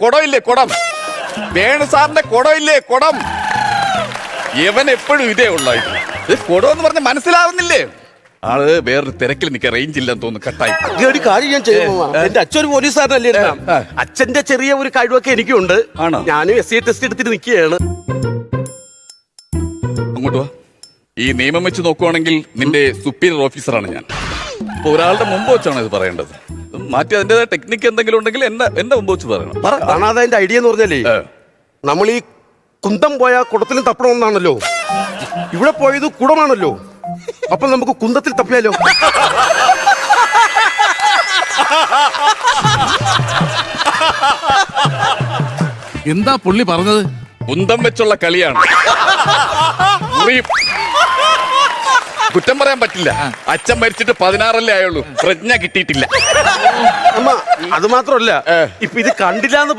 കുടമില്ലേ കുടം? വേണു സാറിന്റെ കുടമില്ലേ കുടം? ഇവൻ എപ്പോഴും ഇതേ ഉള്ളായിട്ട് ഇത് കുടം എന്ന് പറഞ്ഞ മനസ്സിലാവുന്നില്ലേ? ആൾ വേറൊരു തിരക്കിൽ നിൽക്കുക റേഞ്ച് ഇല്ലെന്ന് തോന്നുന്നു കട്ടായി. ഈ ഒരു കാര്യം ഞാൻ ചെയ്യുമോ എന്റെ അച്ഛൻ ഒരു പോലീസുകാരനല്ലേ ഇരുന്നാ? അച്ഛന്റെ ചെറിയ ഒരു കഴിവൊക്കെ എനിക്കുണ്ട്. ആണോ? ഞാനും എസ് സി ടെസ്റ്റ് എടുത്തിട്ട് നിൽക്കുകയാണ്. അങ്ങോട്ട് വാ. ഈ നിയമം വെച്ച് നോക്കുവാണെങ്കിൽ നിന്റെ സുപ്പീരിയർ ഓഫീസറാണ് ഞാൻ. അപ്പൊ ഒരാളുടെ മുമ്പ് വെച്ചാണ് ഇത് പറയേണ്ടത്. മാറ്റി അതിന്റെ ടെക്നിക്ക് എന്തെങ്കിലും ഉണ്ടെങ്കിൽ എന്നെ എന്റെ മുമ്പ് വെച്ച് പറയണം. പറ അതിന്റെ ഐഡിയ എന്ന് പറഞ്ഞാലേ ഏ. നമ്മൾ ഈ കുന്തം പോയ കുടത്തിലും തപ്പണമെന്നാണല്ലോ. ഇവിടെ പോയത് കുടമാണല്ലോ. അപ്പൊ നമുക്ക് കുന്തത്തിൽ തപ്പിയാലോ? എന്താ പുള്ളി പറഞ്ഞത്? കുന്തം വെച്ചുള്ള കളിയാണ്. മുറിയും. കുറ്റം പറയാൻ പറ്റില്ല. അച്ഛൻ മരിച്ചിട്ട് പതിനാറല്ലേ ആയുള്ളൂ. പ്രജ്ഞ കിട്ടിയിട്ടില്ല. അമ്മ അത് മാത്രമല്ല ഇപ്പൊ ഇത് കണ്ടില്ല എന്ന്